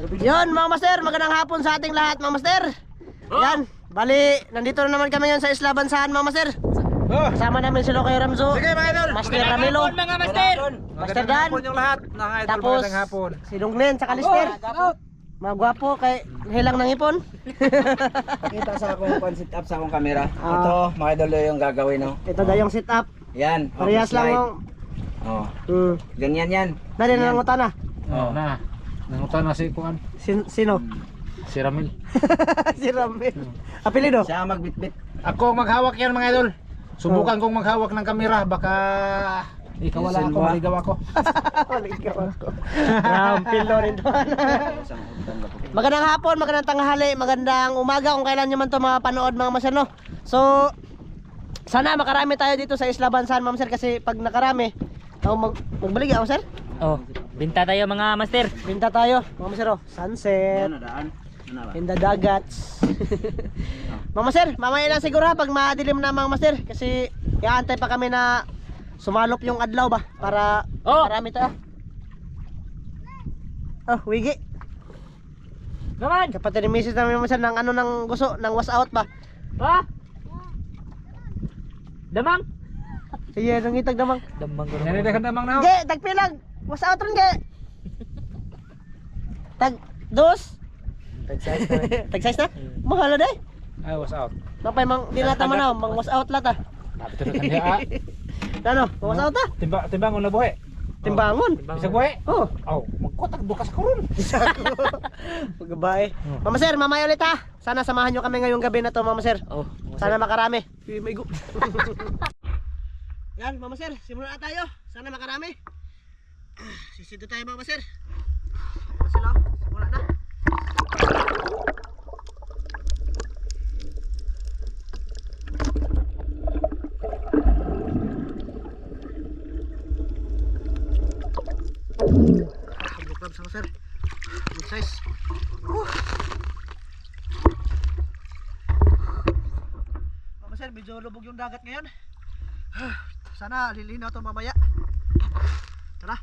Yun mga master, magandang hapon sa ating lahat mga master. Yan, bali, nandito na naman kami ngayon sa Isla Bansahan mga master. Kasama namin si Lokoy Ramzo, Sige mga idol. Master Ramilo, mga master. Master Magandang Dan, hapon yung lahat. Mga idol, tapos magandang hapon. si Dunglen, sa Kalister. Mga gwapo kay hilang ng ipon. Kita sa akong pan sit up sa akong camera. Ah. Ito, mga idol yung gagawin no. Ito daw yung sit up. Yan. Parehas lang yung... Oh, Hmm. ganyan yan. Dali na nangutan na. Oh, na. Nangutan na si Kuan. Sin sino? Si Ramil. si Ramil. Apelido? Siya ang magbitbit. Ako ang maghawak yan mga idol. Subukan kong maghawak ng kamera baka ikaw wala ako, maligaw ako. Maligaw ako. Rampil daw rin doon. Na magandang hapon, magandang tanghali, magandang umaga kung kailan nyo man to mapanood mga maser no. So, sana makarami tayo dito sa Isla Bansan mga maser kasi pag nakarami, oh, mag magbalik ako sir. Oh, binta tayo mga master. Binta tayo mga maser oh. Sunset. Ano daan? Ano? In the dagats. mga maser, mamaya lang siguro ha pag madilim na mga maser kasi iaantay pa kami na sumalop yung adlaw ba para Oh! marami tayo. Oh, wigi. Naman. Kapatid ni Mrs. namin maser ng ano ng gusto, ng was out ba? Pa. Damang. Sige, nang itag. Damang ko Yan na damang na. Ge, tagpilag. Was out ron ge. Tag dos. Tag size na. Tag size na? Mahal na day. I was out. Napay mang dinata man na, mang was out lata. Napito na kanya. Ano, mang was out ta? Timba timbang na buhi. Timbangon. Bisa buhi. Oh, Oh, magkotag dukas ko ron. pagbabae. Oh. Mama sir, mamaya ulit ha. Sana samahan nyo kami ngayong gabi na to, mama sir. Oh, Sana makarami. May go. Yan, mama sir, simulan na tayo. Sana makarami. Sisido tayo, mama sir. Ito sila, simula na. Sige, clubs, mama sir. Good size. Whew. Mama sir, medyo lubog yung dagat ngayon. Sana lilinaw to mamaya. Tara.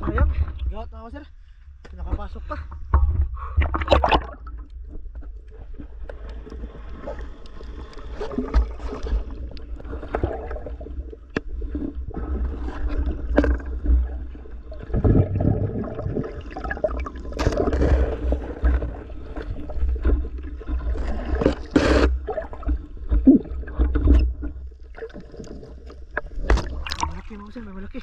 Sayang, gawat na ako sir. Nakapasok pa. Malaki mga sir, may malaki.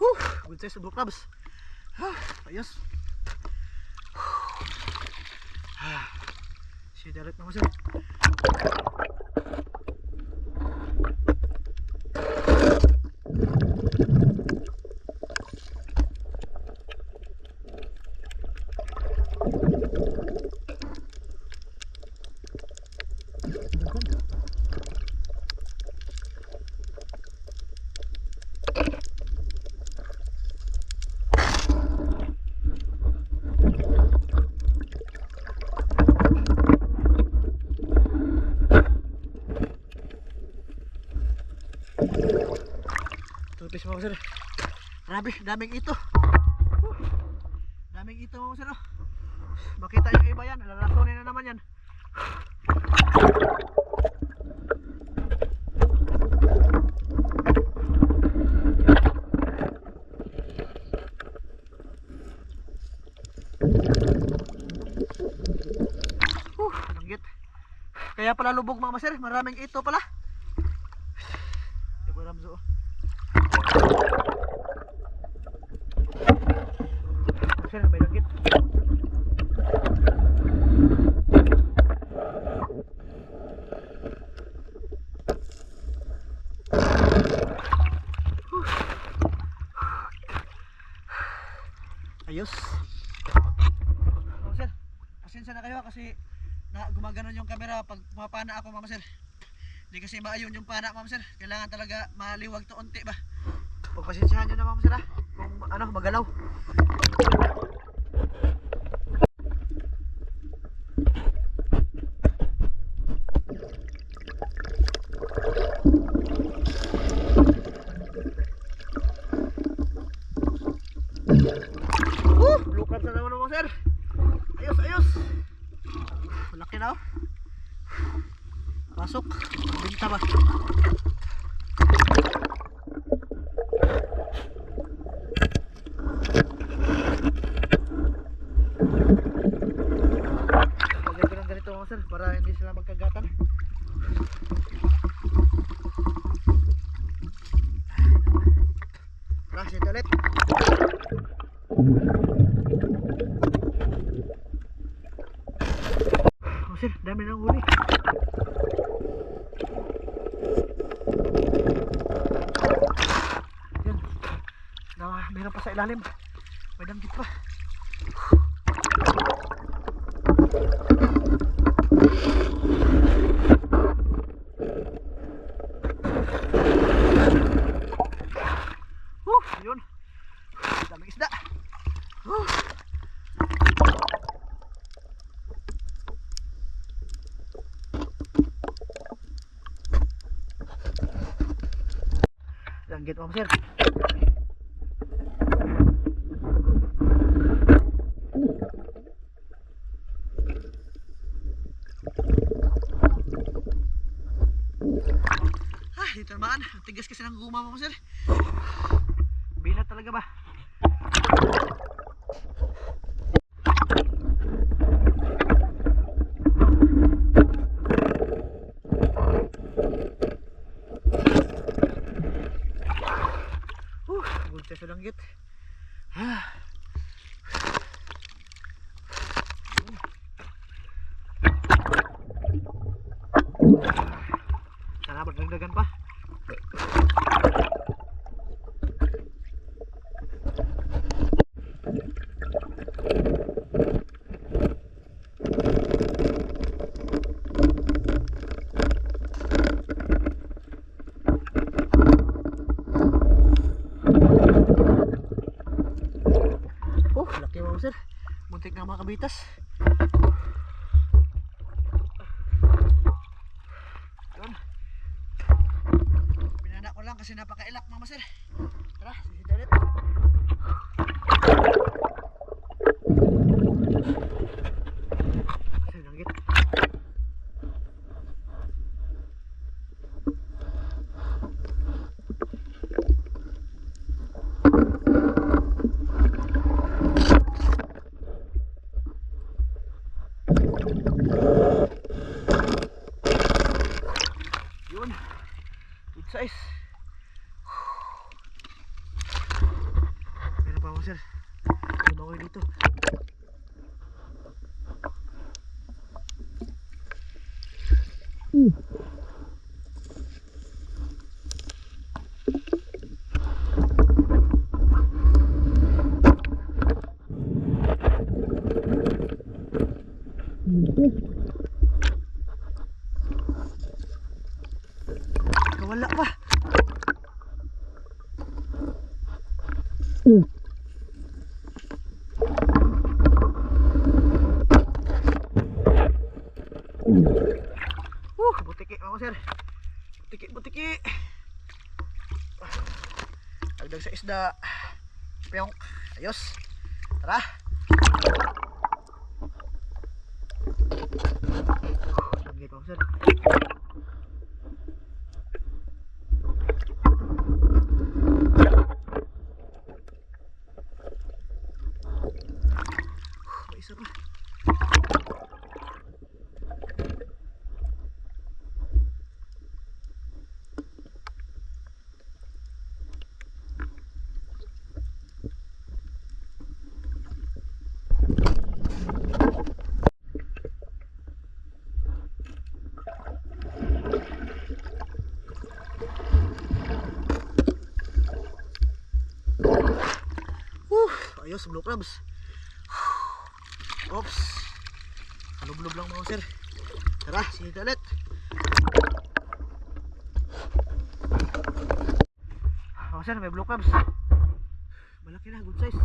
Whew, good size of crabs. Ah, ayos. Ah, si direct naman sir. Tupis mga sir. Grabe, daming ito. Daming ito mga sir. oh. Makita yung iba yan, lalasunin na naman yan. Langgit. Kaya pala lubog mga maser, maraming ito pala. Di ko ramzo. Sir, may langgit. Ayos. Oh, sir, pasensya na kayo kasi na gumaganon yung camera pag pumapana ako mama sir. Hindi kasi maayon yung pana mama sir. Kailangan talaga maliwag to unti ba. Pagpasensyahan nyo na mama sir ha. Kung ano magalaw. Uh, blue crabs na naman mga sir. Ayos, ayos. Malaki na oh. Pasok. Binta ba? Maganda ng ganito mga sir para hindi sila magkagatan. Tara, sit ulit. Oh sir, dami nang huli. Yan. Na, ilalim. May danggit pa. Woo, yun. Daming isda. Woo. Danggit mo sir. Ah, dito naman. Ang tigas kasi ng guma mo sir. Binat talaga ba? Uh, buntis sa langgit. Ah. Sana magdagdagan pa. Oh, laki mo sir. Muntik na mga kabitas. Yun. Pinana ko lang kasi napakailak mama sir. Tara, sisita ulit. Sir, langgit. Yun. Good size. Meron pa ako sir. Lumakoy dito. Nawala pa. Uh, butiki ako sir. Butiki, butiki. Dagdag sa isda. Piyong. Ayos. Tara. Langgit ako sir. May isa pa. Uh, ayos, blue crabs. Oops. Kalublob lang mga sir. Tara, sige ulit. Oh, sir, may blue crabs. Malaki na, good size.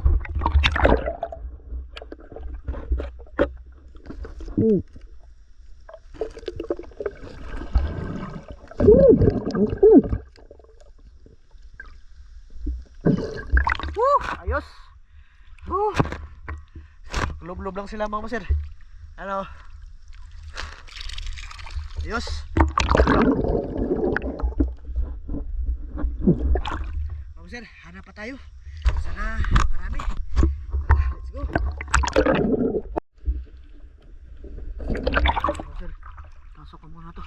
Woo! Ayos! Woo! Lob-lob lang sila mga sir. Ano? Ayos! Mga sir, hanap pa tayo. Sana marami. Let's go! Mga sir, pasok ko muna to.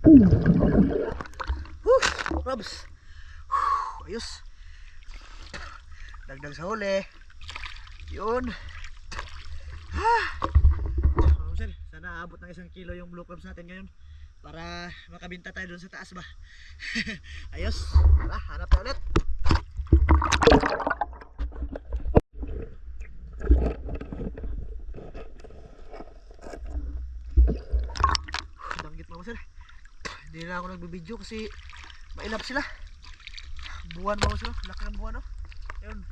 Woo! Robs! Whew! Ayos! Dagdag sa huli. Yun. Ah! Mga sir, sana abot ng isang kilo yung blue crabs natin ngayon para makabinta tayo dun sa taas ba. Ayos. Tara, hanap tayo ulit. Danggit mga sir. Hindi na ako nagbibideo kasi mailap sila. Buwan mga sir. Laki ng buwan no. Ayun.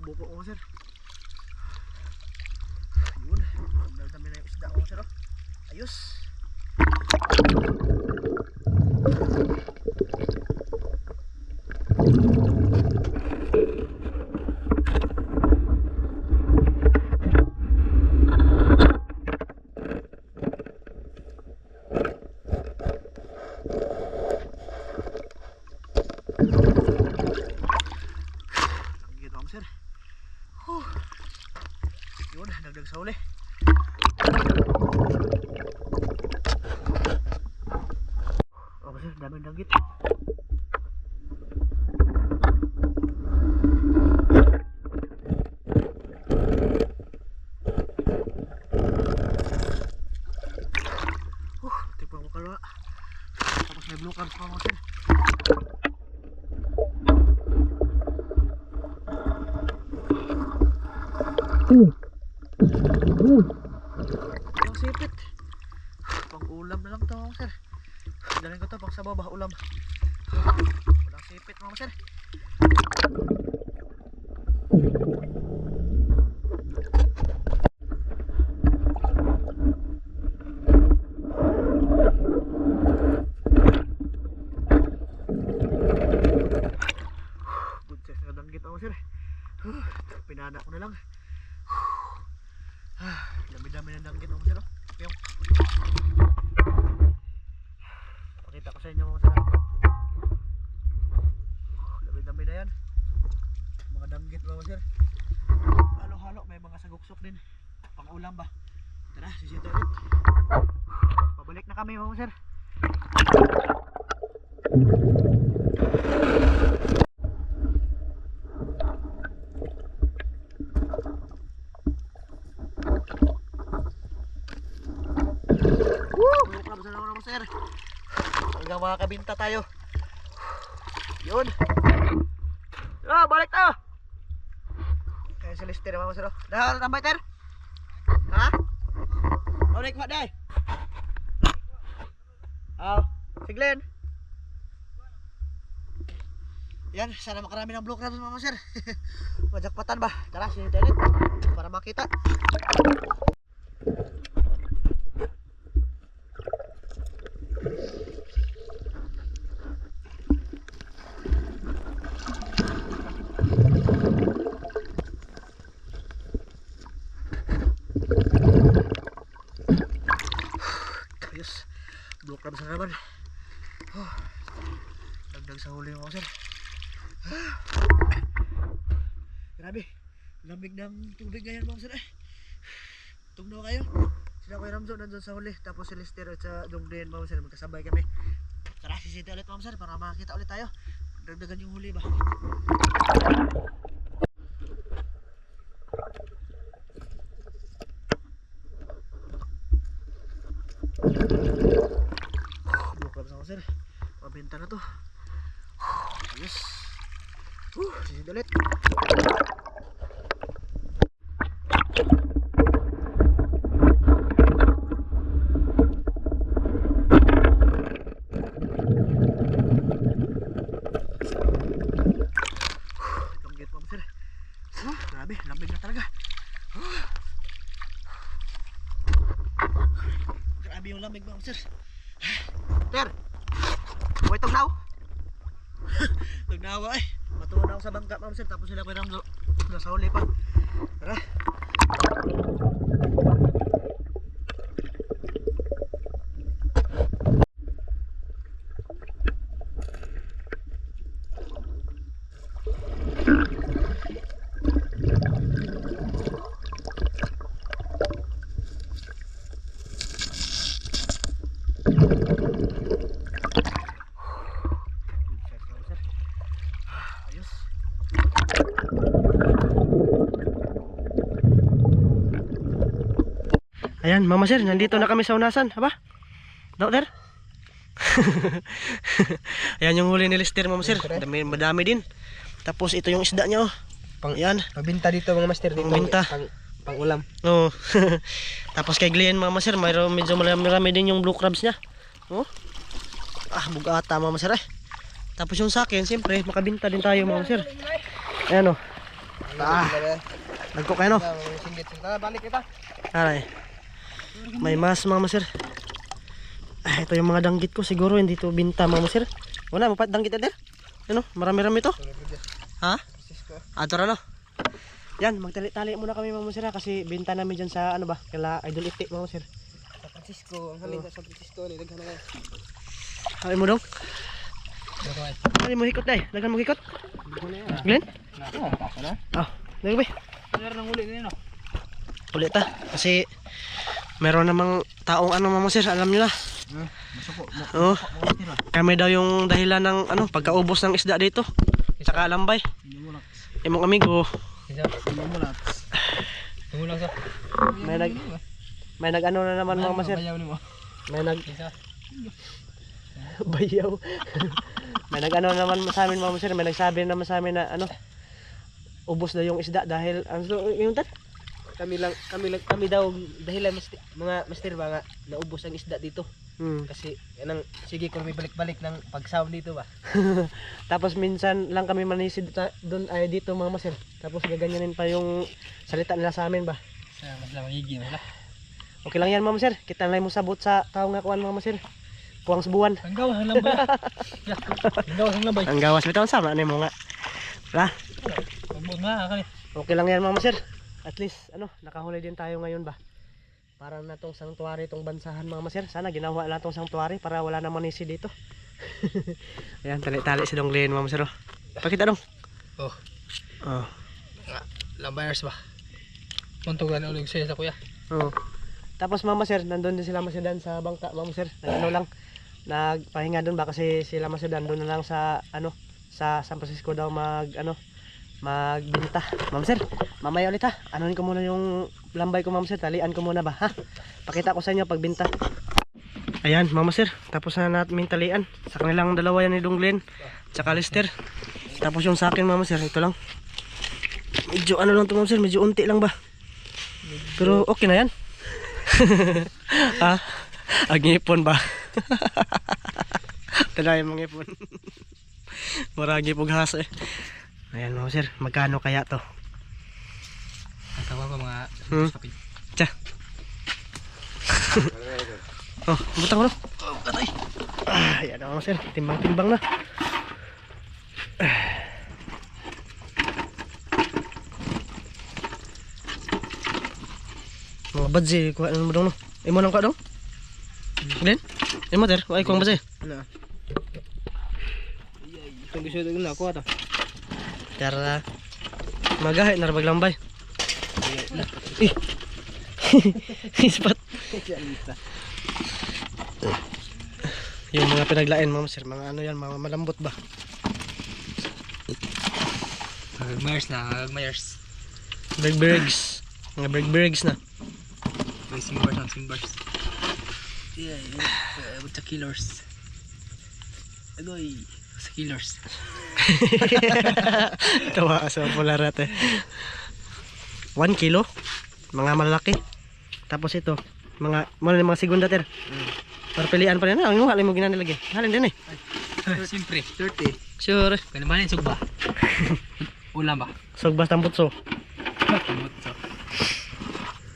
Buko ko. Yun. Oh. Ayos. Thank you. Dalhin ko to pang sabaw ba ulam. Walang sipit, mga na sir. Pinana ko na lang. Ah, dami-dami ng danggit mga sir. oh. Pakita ko sa sir. Dami-dami na yan. Mga danggit mga sir. Halo-halo, may mga saguksok din. Pang ulam ba? Tara, sisito ulit. Pabalik na kami mga sir. Woo! Lukab sa naman mga sir. Hanggang makakabinta tayo. Yun. Ah, balik tayo. Kaya si Lister mga sir. Dah, tambay ter. Ha? Balik pa day. Aw, si Glenn. Yan, sana makarami ng blue crabs mga sir. Majakpatan ba? Tara, si Tenet. Para makita. Naman. Oh. Dag sa huli mo, sir. Grabe. Lamig ng tubig ngayon, mga sir. Eh. Tugno kayo. Sila ko Ramzo nandun sa huli. Tapos si Lester at sa Dongden, mga sir. Magkasabay kami. Tara, sisiti ulit, mga sir. Para makakita ulit tayo. Dagdagan yung huli ba? Blue crabs ako, sir. Mabenta na to. Ayos. Uh, sisiti ulit. Langgit mo, sir. Huh, grabe, lamig na talaga. Huh. Grabe yung lamig mo, sir. Sir! Huwag tugnaw! Tugnaw ay. Matuwa na ako sa bangka, ma'am sir. Tapos sila ko ramdo. Nasa huli pa. Tara. Ayos. Ayan, Mama Sir, nandito na kami sa unasan. Aba? Dokter? Ayan yung huli ni Lester, Mama Sir. Dami, madami din. Tapos ito yung isda niya, oh. Pang- Ayan. Pabinta dito mga master dito. Pambinta. Pang, pang ulam. Oo. Tapos kay Glenn, Mama Sir, mayroon medyo marami din yung blue crabs niya. Oh. Ah, bugata, Mama Sir, eh. Tapos yung sa akin, siyempre, makabinta din tayo, Mama Sir. Ayan, oh. Ah, nagko kayo, no? Singgit. Tara, balik kita. Aray. May mas, Mama Sir. Ah, ito yung mga danggit ko. Siguro hindi to binta, Mama Sir. Wala, mapat danggit eder. Ano? Marami-rami to. Ha? Ato no? Yan, magtali-tali muna kami, Mama Sir, ha, kasi binta namin dyan sa, ano ba, kala Idol Iti, Mama Sir. Sa Francisco. Ang halin sa San Francisco. ni Daghan na. Hawi mo dong. Hawi mo hikot, day. Dagan mo hikot. Glenn? Ah, dagan ba? Ulit ta. Kasi, meron namang taong ano, Mama Sir, alam nyo na. Oo. Kami daw yung dahilan ng ano, pagkaubos ng isda dito. Tsaka lambay. Imong amigo, may nag may nag ano na naman mga sir. May nag bayaw. may nag ano naman sa amin mga sir, may nagsabi naman sa amin na ano ubos na yung isda dahil ano yung tat? Kami lang kami lang kami daw dahilan master, mga master ba nga naubos ang isda dito Hmm. kasi anang sige kung may balik-balik ng pag-sound dito ba. Tapos minsan lang kami manisid doon ay dito mga sir. Tapos gaganyanin pa yung salita nila sa amin ba. Sa mas lang magiging wala. Okay lang yan ma'am sir. Kita na mo sabot sa tao nga kuan ma'am sir. Puwang sa buwan. Ang gawas ang lambay. Ang gawas ang lambay. Ang gawas bitaw sama ni mo nga. Wala. Okay lang yan mama sir. At least ano, nakahuli din tayo ngayon ba. Para na tong sanctuary tong bansahan mga sir. Sana ginawa na tong sanctuary para wala na manisi dito. Ayan, tali-tali si Dong Len mama sir. oh. Pakita dong. Oh. Oh. Lambayers ba? Puntog na ulit siya sa kuya. Oo. Tapos mama sir, nandun din sila masidan sa bangka, mama sir. Nag ano lang, nagpahinga doon ba kasi sila masidan doon na lang sa ano, sa San Francisco daw mag ano, magbinta. Ma'am sir, mamaya ulit ha. Anuhin ko muna yung lambay ko ma'am sir, talian ko muna ba ha. Pakita ko sa inyo pagbinta. Ayan, mama sir, tapos na natin talian. Sa kanilang dalawa yan ni Dong Glenn, tsaka Lester. Tapos yung sa akin mama sir, ito lang. Medyo ano lang to ma'am sir, medyo unti lang ba. Pero okay na yan. ah, agipon ba? Talaga yung mga ipon. Maragi pog hasa eh. Ayan mga sir, magkano kaya to? Tawa ko mga Hmm? Tsa. oh, butang ko no. Oh, katay. Ah, ayan mga sir, timbang-timbang na. Mga badzi, kuha na mo dong no. Imo nang kuha dong? Glenn? Imo ter, kuha ikong badzi. Ano? Kung gusto ko na ako ato. Tara. Magahe na baglambay. Eh. Ispat. Yung mga pinaglain mga sir, mga ano yan, mga malambot ba? Mayers na, Mayers. Bergbergs. Mga bergbergs na. May simbars ang simbars. Yeah, yeah. Uh, sa killers. Agoy. Sa killers. Tawa ka sa polarate. 1 kilo. Mga malalaki. Tapos ito, mga mga mga segunda ter. Para pilihan pa rin. Ang inuha, mo ginanilagay. Halin din eh. Siyempre. 30. Sure. Kaya naman yung sugba. Ulam ba? Sogbas tambutso.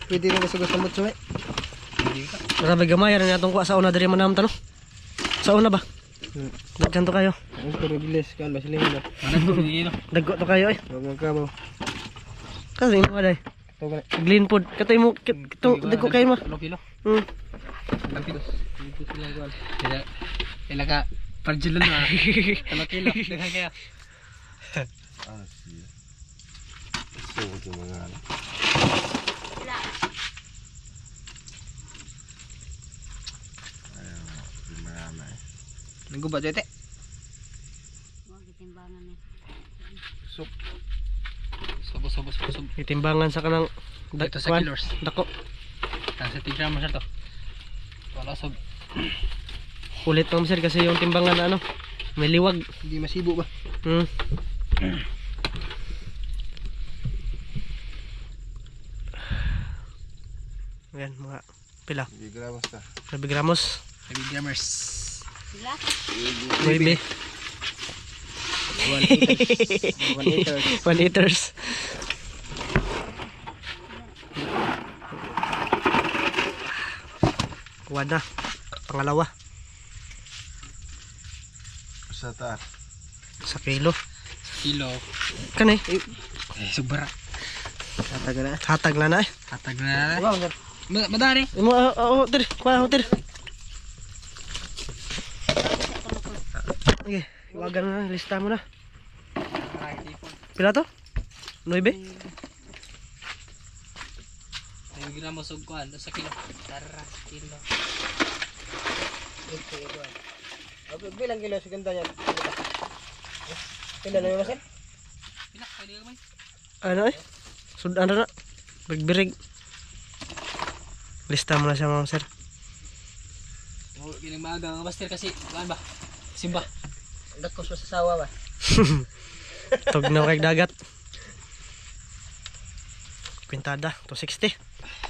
Pwede rin kasi gusto mo tsume. Hindi ka. Grabe gamay rin atong kuha sa una diri manam tano. Sa una ba? Daghan to kayo. Ang pero bilis kan ba sila. Ano no. Dagko to kayo eh. Mo ka mo. Kasi imo day. To ba. Green food. Katoy mo kito dagko kayo mo. Ano kilo? Hmm. Kilo? Dito sila kuan. Kaya kailan ka parjil na. Ano kilo? Dagan kaya. Nagguba jete. Sup. Subo subo subo subo. Itimbangan sa kanang Dito sa kilos. Dako. Sa tigra mo siya to. Wala sub. Ulit pang sir kasi yung timbangan na ano. May liwag. Hindi masibo ba? Hmm. Ayan mga pila. 9 gramos. Heavy grammars. 9. 1 liters. Kuha na. Pangalawa. Sa ta. Sa kilo. Kilo. Kani. Eh, subara. Hatag na. Hatag na na eh. Hatag na. Ma madari. Imo oh, oh, dir. Kuha ho dir. Okay, iwagan na, lista mo na. Pila to? 9? Heavy gramos og kuan sa kilo. Tara, kilo. Bilang kilo sa ganda yan? Pila na yung masin? Pila kali gamay. Ano eh? Sud ano na? Bigbirig. Lista mo na siya mga sir. Oh, gining maaga nga master kasi kuan ba? Simba. Dakos mo sa sawa ba? Tugnaw kay dagat. Kwintada, 260.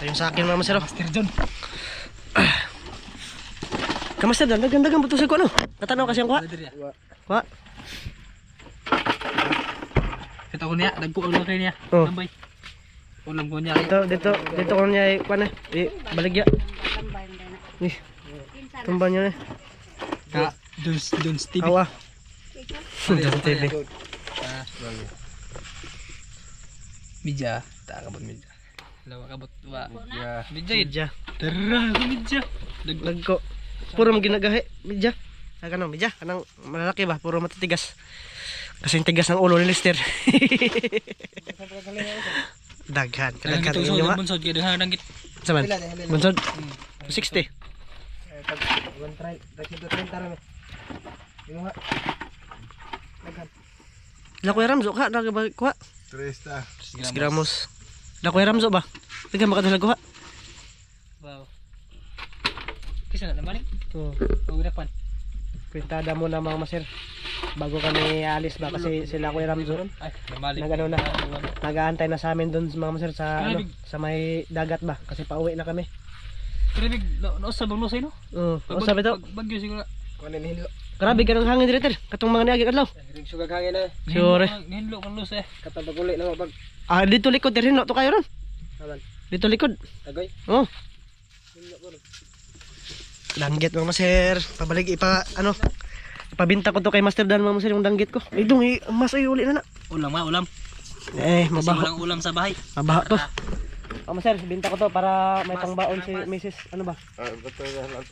Ayun sa akin mga sir. Master John. Kamusta dan? Dagan-dagan buto sa ko ano? Katanaw kasi ang kuha. Madari. Kuha. Kita ko niya, dagko ang kay niya. Oh. Tambay. Ulam ko niya. Dito, dito, dito ko niya kuha na. Eh, baligya. Eh, tumba niya eh. Ka John John Steve. Awa. John TV. Midja. Ta kabot midja. Lawa kabot wa. Midja yun. Midya. Tara, midja. Dag Nagko. Puro mo ginagahi. Midya. Ah, kanang midya. Kanang malalaki ba? Puro matitigas. Kasi yung tigas ng ulo ni Lister. Daghan. Kadaghan Kadang inyo nga. bunsod kaya daghan dangit. Saman. Bunsod. 60. Lakoy ramzo ka. Nagabag kuha. Tres ta. 6 gramos. Lakoy ramzo ba? Tigam makadalag kuha. Wow. Kisa na naman eh. Oo. Huwag na pan. Kwintada mo na mga maser. Bago kami alis ba kasi sila Kuya Ramzo Ay, namali. Nagano na. nag-aantay na sa amin doon mga maser sa ano, sa may dagat ba kasi pauwi na kami. Pero big, no, no, sa bang lusay no? Oo. Pag- Oh, sabi to, pag- Bagyo siguro. Kunin hinlo. Grabe ka ng hangin dito. Katong mga niagi adlaw. Sugag hangin na. Sure. Nihinlo pang lusay. Kapag uli na mapag. Ah, dito likod din no to kayo ron. Aman. Dito likod. Tagoy. Oh. Danggit mga maser. Pabalik ipa ano. Ipabinta ko to kay Master Dan mga maser yung danggit ko. Idong mas ay uli na na. Ulam nga, ulam. Eh, Kasi mabaho. walang ulam sa bahay. Mabaho to. Oh, maser, binta ko to para may pangbaon si Mrs. Ano ba? Ah.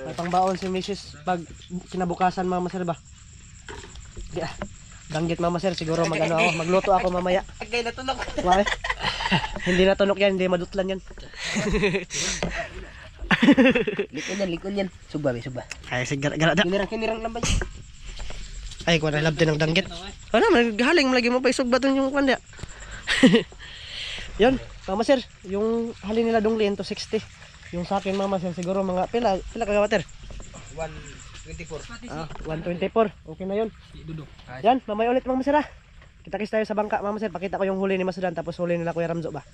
May pangbaon si Mrs. pag kinabukasan mga maser ba? Di ah. danggit mama sir, siguro magano ako, magluto ako mamaya. Agay na tulog. Why? hindi na tunok yan, hindi madutlan yan. Likod yan, likod yan. Suba, be, suba. Ay, sige, gara, gara, Kinirang, kinirang lang ba? Ay, kuha na labtin ng danggit. Ano, naghaling malagi mo pa isog baton yung kwan dia. Mama sir, yung halin nila dungli to 60. Yung sa akin mama sir, siguro mga pila, pila kagawater? 124. Ah, 124. Okay na yun. Yan, mamaya ulit mama sir ah. Kita-kis tayo sa bangka mama sir. Pakita ko yung huli ni Masudan tapos huli nila Kuya Ramzo ba.